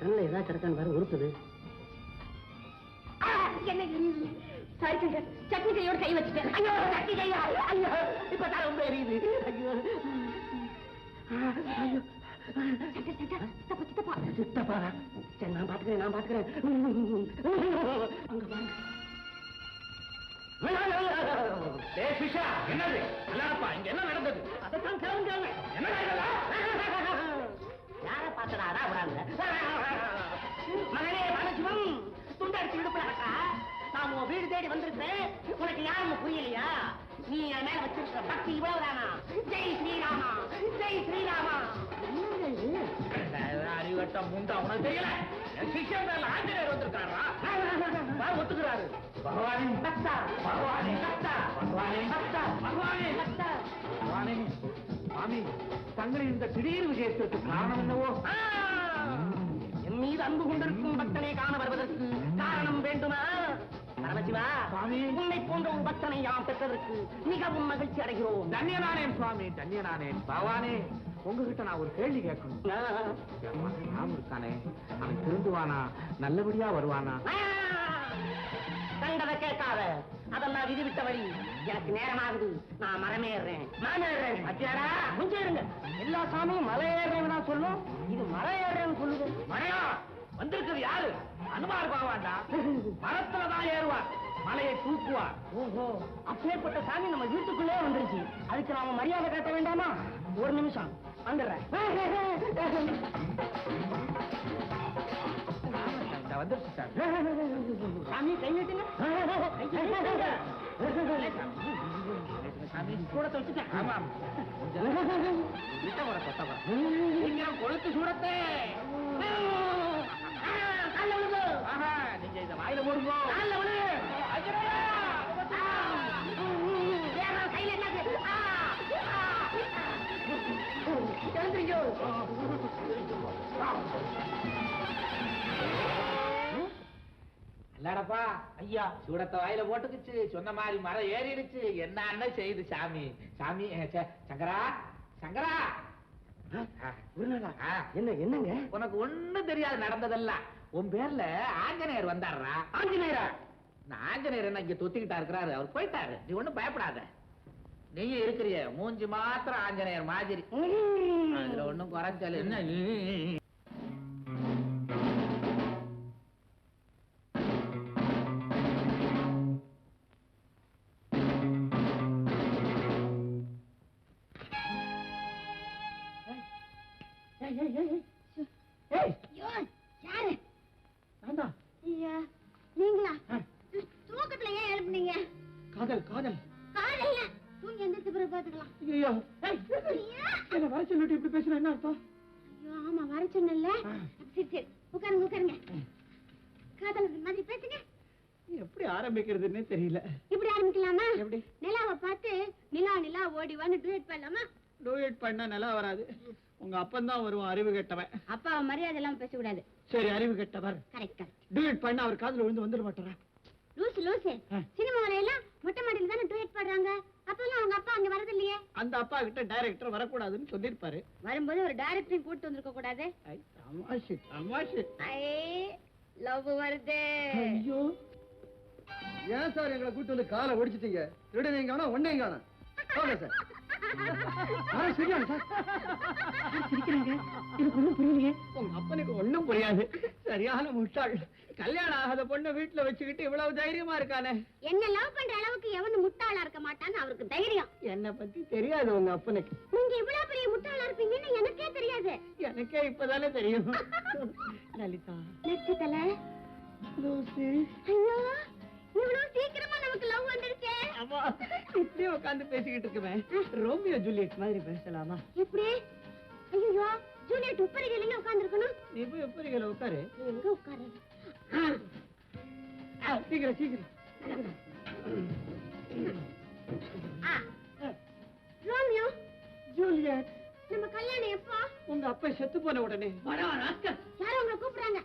கண்ணில் ஏதாவது கிடக்கான்னு பாரு உறுத்துது என்ன எரியுது சாரி சங்கர் சட்னி கையோட கை வச்சுட்டேன். ஐயோ சட்னி கையா? ஐயோ இப்ப தான் ரொம்ப எரியுது. ஐயோ. ஐயோ. சங்கர் சங்கர் சித்தப்பா சித்தப்பா. சித்தப்பா. சரி நான் பாத்துக்கிறேன் நான் பாத்துக்கிறேன். அங்க பாருங்க. டேய் ஃபிஷா என்னது? இல்லப்பா இங்க என்ன நடந்தது? கேளுங்க என்ன யார பாத்தடாரா விடாங்க மகனே பரமசிவம் துண்டடிச்சு விடுப்புல கட்டா நான் உன் வீடு தேடி வந்திருக்கேன் உனக்கு யாருன்னு புரியலையா? நீ என் மேல வச்சிருக்கிற பக்தி இவ்வளவுதானா? ஜெய் ஸ்ரீராமா ஜெய் ஸ்ரீராமா. அறிவட்டம் முண்டா உனக்கு தெரியல? என் சிஷ்யன் மேல ஆஞ்சநேயர் வந்திருக்காரா ஒத்துக்கிறாரு. பகவானே. பக்தா. பகவானே. பக்தா. பகவானே. பக்தா. பகவானே. பக்தா. தங்களின் இந்த திடீர் விஜயத்திற்கு காரணம் என்னவோ! என் மீது அன்பு கொண்டிருக்கும் பக்தனை காண வருவதற்கு காரணம் வேண்டுமா? பரமசிவா. உன்னை போன்ற ஒரு பக்தனை யாம் பெற்றதற்கு மிகவும் மகிழ்ச்சி அடைகிறோம். தன்யனானேன் சுவாமி தன்யனானேன் பகவானே. உங்ககிட்ட நான் ஒரு கேள்வி கேட்கணும். ராம் இருக்கானே அவன் திருந்துவானா? நல்லபடியா வருவானா? அதெல்லாம் விதிவிட்ட வழி எனக்கு நேரமாகுது. நான் மரமேறேன் மரமேறேன் அத்தியாரா கொஞ்சம் எல்லா சாமியும் மலை ஏறுறேன்னு தான் சொல்லும்? இது மலை ஏறுறேன்னு சொல்லுது. மழையா வந்திருக்கிறது யாரு? அனுமார் பாவாண்டா மரத்துல தான் ஏறுவார். மலையை தூக்குவார். ஓஹோ. அப்பேற்பட்ட சாமி நம்ம வீட்டுக்குள்ளே வந்துருச்சு. அதுக்கு நாம மரியாதை காட்ட வேண்டாமா? ஒரு நிமிஷம். வந்துடுறேன். இந்த வந்துருச்சு சார் சாமி கை நீட்டுங்க கை நீட்டுங்க. இல்லடப்பா ஐயா சூடத்தை வாயில போட்டுக்குச்சு. சொன்ன மாதிரி மரம் ஏறிடுச்சு. என்ன செய்யுது சாமி. சாமி சங்கரா சங்கரா. என்ன என்னங்க? உனக்கு ஒண்ணும் தெரியாது நடந்ததெல்லாம் உன் பேர்ல ஆஞ்சநேயர் வந்தாருடா ஆஞ்சநேயரா? நான் ஆஞ்சநேயர் என்ன இங்க தொத்திக்கிட்டா இருக்கிறாரு? அவர் போயிட்டாரு. நீ ஒண்ணும் பயப்படாத. நீயும் இருக்கிறிய. மூஞ்சி மாத்திரம் ஆஞ்சநேயர் மாதிரி. அதுல ஒண்ணும் குறைச்சல் என்ன? நீங்களா? தூக்கத்துல ஏன் எழுப்புனீங்க? காதல் காதல். காலையில தூங்கி எந்திரிச்ச பிறகு பாத்துக்கலாம். ஐயோ! என்ன வர சொல்லிட்டு இப்படி பேசுற? என்ன அர்த்தம்? ஐயோ ஆமா வர சொன்னல சரி சரி. உட்காருங்க உட்காருங்க. காதல் மாதிரி பேசுங்க. எப்படி ஆரம்பிக்கிறதுன்னே தெரியல. இப்படி ஆரம்பிக்கலாமா? எப்படி? நிலாவை பார்த்து நிலா நிலா ஓடி வந்து டூயட் பண்ணலாமா? டூயட் பண்ணா நல்லா வராது. உங்க அப்பன் தான் வருவான் அறிவு கெட்டவன். அப்பா மரியாதை எல்லாம் பேசக்கூடாது. சரி அறிவு கெட்டவர். கரெக்ட் கரெக்ட் டூயட் பண்ணா அவர் காதுல விழுந்து வந்துட மாட்டாரா? லூசு லூசு. ஆ. சினிமாவில எல்லாம் மொட்டை மாடியில தானே டூயட் பாடுறாங்க? அப்பெல்லாம் அவங்க அப்பா அங்க வரது இல்லையே? அந்த அப்பா கிட்ட டைரக்டர் வரக்கூடாதுன்னு சொல்லிருப்பாரு வரும்போது ஒரு டைரக்டரையும் கூட்டு வந்திருக்க கூடாது. தமாஷு தமாஷு. லவ் வருது. ஐயோ. ஏன் சார் எங்களை கூட்டு வந்து காலை ஒடிச்சிட்டீங்க? திருடன் வேணா ஒன்னையும் காணும். சார். சரியான சார். சிரிக்கிறாங்க. எனக்கு ஒண்ணும் புரியலையே. உங்க அப்பனுக்கு ஒண்ணும் புரியாது. சரியான முட்டாள். கல்யாணம் ஆகாத பொண்ணை வீட்டுல வச்சுக்கிட்டு இவ்வளவு தைரியமா இருக்கானே. என்ன லவ் பண்ற அளவுக்கு எவனும் முட்டாளா இருக்க மாட்டான்னு அவருக்கு தைரியம். என்னை பத்தி தெரியாது உங்க அப்பனுக்கு. நீங்க இவ்வளவு பெரிய முட்டாளா இருப்பீங்கன்னு எனக்கே தெரியாது. எனக்கே இப்பதானே தெரியும். லலிதா. நட்சத்திர லூசி ஐயோ. இவ்வளவு சீக்கிரமா நமக்கு லவ் வந்துருச்சே அம்மா இப்படியே உட்காந்து பேசிக்கிட்டு இருக்குவேன் ரோமியோ ஜூலியட் மாதிரி பேசலாமா? எப்படி ஐயோ ஜூலியட் உப்பரிகளில உட்கார்ந்து இருக்கணும் நீ போய் எப்படிகளை உட்காரு. எங்க உட்காரு சீக்கிரம் சீக்கிரம். ஆ. Romeo Juliet. நம்ம கல்யாணம் எப்போ? உங்க அப்பா செத்து போன உடனே. யாரும் உங்களை கூப்பிடுறாங்க.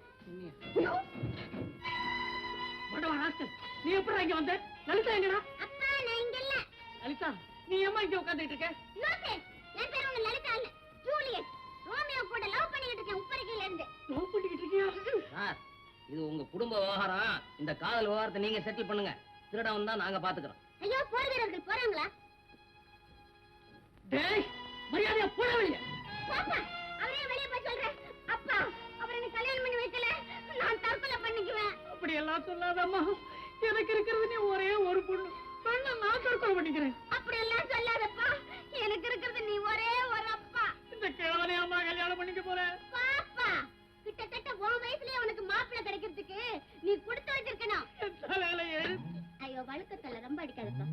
மடவா ராஸ்கல் நீ எப்படி இங்க வந்த? லலிதா எங்கடா? அப்பா நான் இங்க இல்ல. லலிதா நீ ஏமா இங்க உட்காந்துட்டு இருக்க? லூசு என் பேர் ஒண்ணு லலிதா இல்ல. ஜூலியட். ரோமியோ கூட லவ் பண்ணிக்கிட்டு இருக்கேன் உப்பரிகையில இருந்து. லவ் பண்ணிக்கிட்டு இருக்கியா? இது உங்க குடும்ப விவகாரம். இந்த காதல் விவகாரத்தை நீங்க செட்டில் பண்ணுங்க. திருடன் தான் நாங்க பாத்துக்கிறோம். ஐயோ போர் வீரர்கள் போறாங்களா? டேய் மரியாதையா போட வெளியே. பாப்பா அவரே வெளியே போய் சொல்றேன். அப்பா அவர் எனக்கு கல்யாணம் பண்ணி வைக்கல. எல்லாம் சொல்லாதம்மா எனக்கு இருக்கிறது நீ ஒரே ஒரு பொண்ணு பெண்ணை நான் தற்கொலை பண்ணிக்கிறேன் அப்படி எல்லாம் சொல்லாதப்பா எனக்கு இருக்கிறது நீ ஒரே ஒரு அப்பா இந்த கிழவனை அம்மா கல்யாணம் பண்ணிக்க போறேன் பாப்பா கிட்டத்தட்ட உன் வயசுலயே உனக்கு மாப்பிள்ளை கிடைக்கிறதுக்கு நீ கொடுத்து வச்சிருக்கணும் ஐயோ வழுக்கத்தல ரொம்ப அடிக்காதப்பா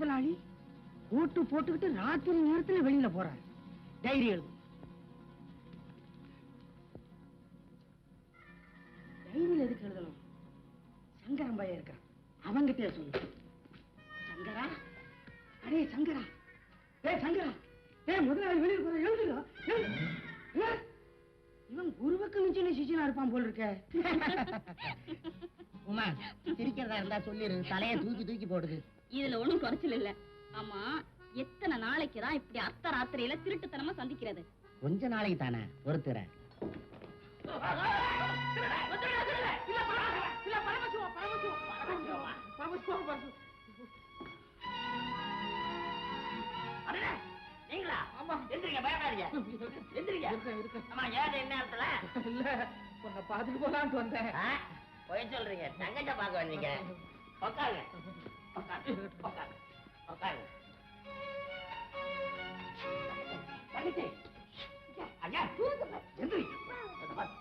முதலாளி ஓட்டு போட்டுக்கிட்டு ராத்திரி நேரத்துல வெளியில போறாரு. டைரி எழுது. டைரியில் எதுக்கு எழுதணும்? சங்கரம் பையன் இருக்கான். அவங்கிட்டே சொல்லு. சங்கரா? அடே சங்கரா. ஏ சங்கரா. ஏ முதலாளி வெளியில போற எழுதுடா. இவன் குருவுக்கு மிஞ்சின சிஷியனா இருப்பான் போல் இருக்க. உமா சிரிக்கிறதா இருந்தா சொல்லிரு. தலையை தூக்கி தூக்கி போடுது. இதுல ஒண்ணும் குறைச்சல் இல்ல. ஆமா எத்தனை நாளைக்கு தான் இப்படி அர்த்த ராத்திரியில திருட்டுத்தனமா சந்திக்கிறது? கொஞ்ச நாளைக்கு தானே பொறுத்துறேன். நீங்களா? ஆமா. எந்திரிங்க பயப்படாதீங்க. எந்திரிங்க. அம்மா ஏன் என்ன இடத்துல இல்ல உன்னை பாத்துட்டு போலான்ட்டு வந்தேன். போய் சொல்றீங்க. தங்கச்ச பார்க்க வந்தீங்க. உட்காருங்க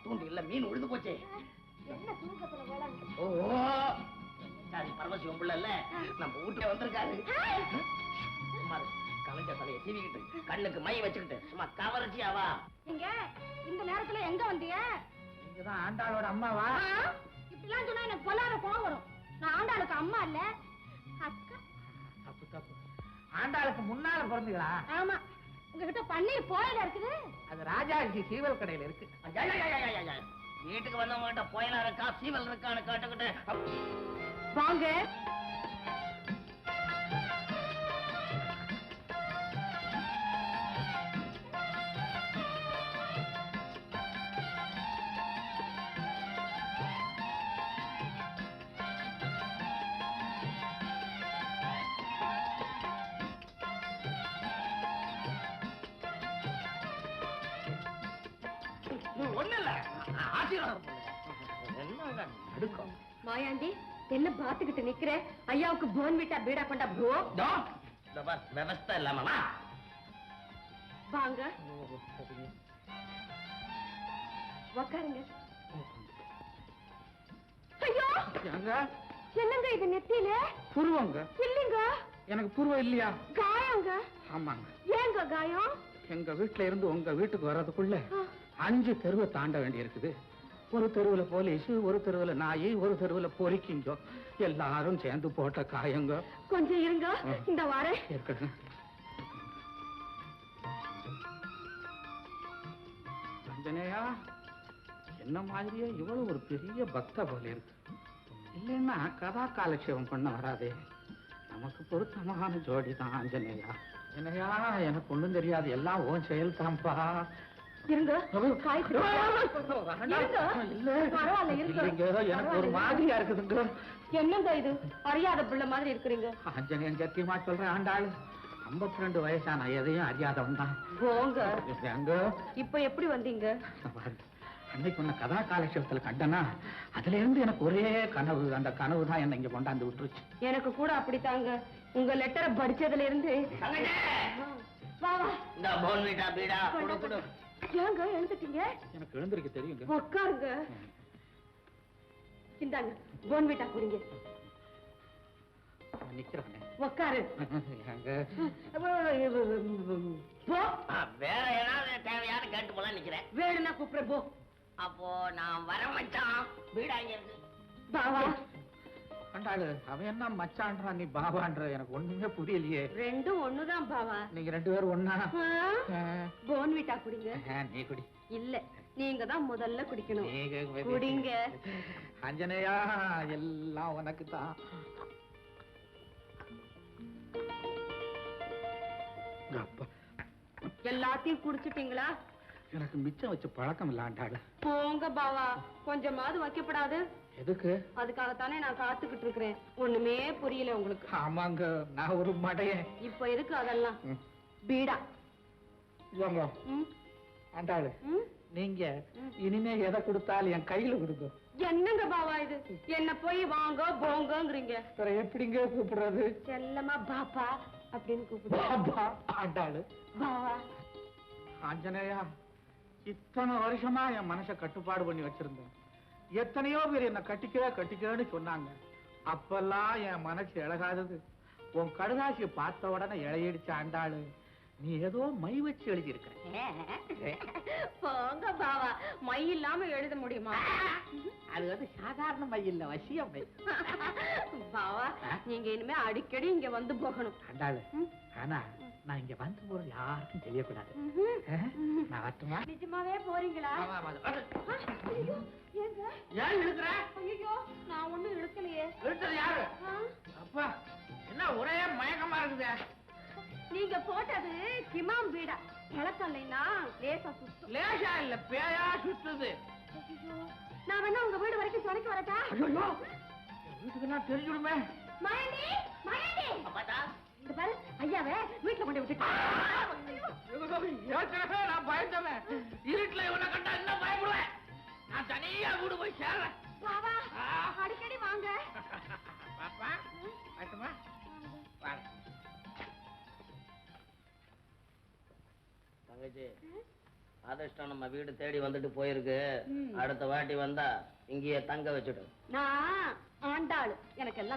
தூண்டு இல்ல மீன் உழுது போச்சே. ஓ சாரி பரமசிவம் புள்ள இல்ல. நம்ம வீட்டுல வந்திருக்காரு. கலைஞ்ச தலையை சீவிக்கிட்டு கண்ணுக்கு மை வச்சுக்கிட்டு சும்மா கவர்ச்சியாவா எங்க? இந்த நேரத்துல எங்க வந்தீங்க ஆண்டாளோட அம்மாவா? இப்படிலாம் சொன்னா எனக்கு பொல்லாத கோவம் வரும். நான் ஆண்டாளுக்கு அம்மா இல்ல தப்பு தப்பு ஆண்டாளுக்கு முன்னால பிறந்துகளா ஆமா. உங்ககிட்ட பன்னீர் போயில இருக்குது? அது ராஜாஜி சீவல் கடையில இருக்கு. வீட்டுக்கு வந்தவங்ககிட்ட புயலா இருக்கா? சீவல் இருக்கான்னு கேட்டுக்கிட்டு. வாங்க. ஒண்ணு இல்ல ஆசீர்வாதம் பண்ணுங்க. என்னங்க நடுக்கம்? மாயாண்டி என்ன பாத்துக்கிட்டு நிக்கிற? ஐயாவுக்கு போன் விட்டா பீடா கொண்டா ப்ரோ இதோ, இதோ பார், விவஸ்தை இல்லாமமா வாங்க. உக்காருங்க. ஐயோ! என்னங்க இது நெத்தியில? புருவங்க. இல்லைங்க. எனக்கு புருவம் இல்லையா? காயங்க. ஆமாங்க. ஏங்க காயம்? எங்க வீட்டுல இருந்து உங்க வீட்டுக்கு வர்றதுக்குள்ள. அஞ்சு தெருவை தாண்ட வேண்டி இருக்குது ஒரு தெருவுல போலீஸ் ஒரு தெருவுல நாய் ஒரு தெருவுல பொறிக்கிங்கோ எல்லாரும் சேர்ந்து போட்ட காயங்க. கொஞ்சம் இருங்க. இந்த வாரேன் இருக்கட்டும். அஞ்சனையா என்ன மாதிரியே இவ்வளவு ஒரு பெரிய பக்த போல இருக்கு இல்லைன்னா கதா காலட்சேபம் பண்ண வராதே. நமக்கு பொருத்தமான ஜோடி தான் ஆஞ்சநேயா என்னையா எனக்கு ஒண்ணும் தெரியாது. எல்லாம் உன் செயல் தான்ப்பா இருங்க. காய் எனக்கு ஒரு. மாதிரியா இருக்குதுங்க. என்னங்க இது? அறியாத பிள்ளை மாதிரி இருக்கிறீங்க. ஆஞ்சநேயன் சத்தியமா சொல்றேன் ஆண்டாள். 52 ரெண்டு வயசான எதையும் அறியாதவன் தான். போங்க. எங்க? இப்ப எப்படி வந்தீங்க? அன்னைக்கு உன்னை கதா காலட்சேபத்துல கண்டனா அதுல இருந்து எனக்கு ஒரே கனவு அந்த கனவு தான் என்ன இங்க கொண்டாந்து விட்டுருச்சு. எனக்கு கூட அப்படித்தாங்க. உங்க லெட்டரை படிச்சதுல இருந்து இந்த பீடா குடு குடு. ஏங்க எழுந்துட்டீங்க? எனக்கு எழுந்திருக்க தெரியுங்க. உட்காருங்க. இந்தாங்க போன்விட்டா குடிங்க. நான் நிக்கிறேனே உட்காரு. வேற ஏதாவது தேவையான கேட்டு போலாம் நிக்கிறேன். வேணும்னா கூப்பிடுறேன் போ. அப்போ நான் வர மச்சான். வீடாங்க இருக்கு. பாவா கண்டாளு அவன் என்ன மச்சான்றான் நீ பாபான்ற எனக்கு ஒண்ணுமே புரியலையே. ரெண்டும் ஒண்ணுதான் பாவா. நீங்க ரெண்டு பேரும் ஒண்ணா? ஆ? போன்விட்டா குடிங்க. நீ குடி. இல்ல நீங்க தான் முதல்ல குடிக்கணும். குடிங்க. அஞ்சனையா எல்லாம் உனக்கு தான் அப்பா. எல்லாத்தையும் குடிச்சிட்டீங்களா? எனக்கு மிச்சம் வச்சு பழக்கம் இல்லாண்டாளு போங்க பாவா கொஞ்சமாவது வைக்கப்படாது. எதுக்கு? அதுக்காகத்தானே நான் காத்துக்கிட்டு இருக்கிறேன் ஒண்ணுமே புரியல உங்களுக்கு. ஆமாங்க நான் ஒரு மடையன். இப்ப இருக்கு அதெல்லாம். பீடா. இவங்க ம், ஆண்டாளு. நீங்க. இனிமே எதை கொடுத்தாலும் என் கையில கொடுங்க என்னங்க பாவா இது? என்ன போய் வாங்க போங்கங்கிறீங்க. எப்படிங்க கூப்பிடுறது? செல்லமா பாப்பா அப்படின்னு கூப்பிடு. பாபா ஆண்டாளு. பாவா. ஆஞ்சநேயா இத்தனை வருஷமா என் மனசை கட்டுப்பாடு பண்ணி வச்சிருந்தேன். எத்தனையோ பேர் என்ன கட்டிக்க கட்டிக்கன்னு சொன்னாங்க. அப்பெல்லாம் என் மனசு இழகாதது உன் கடுதாசியை பார்த்த உடனே இழையடிச்ச ஆண்டாளு நீ ஏதோ மை வச்சு எழுதியிருக்க போங்க பாவா மை இல்லாம எழுத முடியுமா? அது வந்து சாதாரண மை இல்ல வசிய மை. பாவா நீங்க இனிமே அடிக்கடி இங்க வந்து போகணும். ஆண்டாளு. ஆனா நான் இங்க வந்து போறது யாருக்கும் தெரியக்கூடாது? நான் வரட்டுமா? நிஜமாவே போறீங்களா? ஏன் இழுக்கிற? ஐயோ நான் ஒண்ணும் இழுக்கலையே. இழுத்தது யாரு? அப்பா என்ன ஒரே மயக்கமா இருக்குதே? நீங்க போட்டது கிமாம் பீடா. பழக்கம் இல்லைன்னா லேசா சுத்தம் லேசா இல்ல பேயா சுத்துது. நான் வேணா உங்க வீடு வரைக்கும் துணைக்கு வரட்டா? ஐயோ வீட்டுக்கு நான் தெரிஞ்சுடுமே? மயண்டி மயண்டி அப்பா இந்த பாரு ஐயாவே வீட்டுல கொண்டு விட்டுட்டு ஏற்கனவே நான் பயந்தவன். இருட்டுல இவனை கண்டா இன்னும் பயப்படுவேன்? நான் தனியா வீடு போய் சேர்றேன். பாவா ஆ. அடிக்கடி வாங்க. பாப்பா வரட்டுமா? வாங்க தங்கச்சி அதிர்ஷ்டம் நம்ம வீடு தேடி வந்துட்டு போயிருக்கு. அடுத்த வாட்டி வந்தா இங்கேயே தங்க வச்சுட்டு நான் ஆண்டாளு. எனக்கு எல்லாம்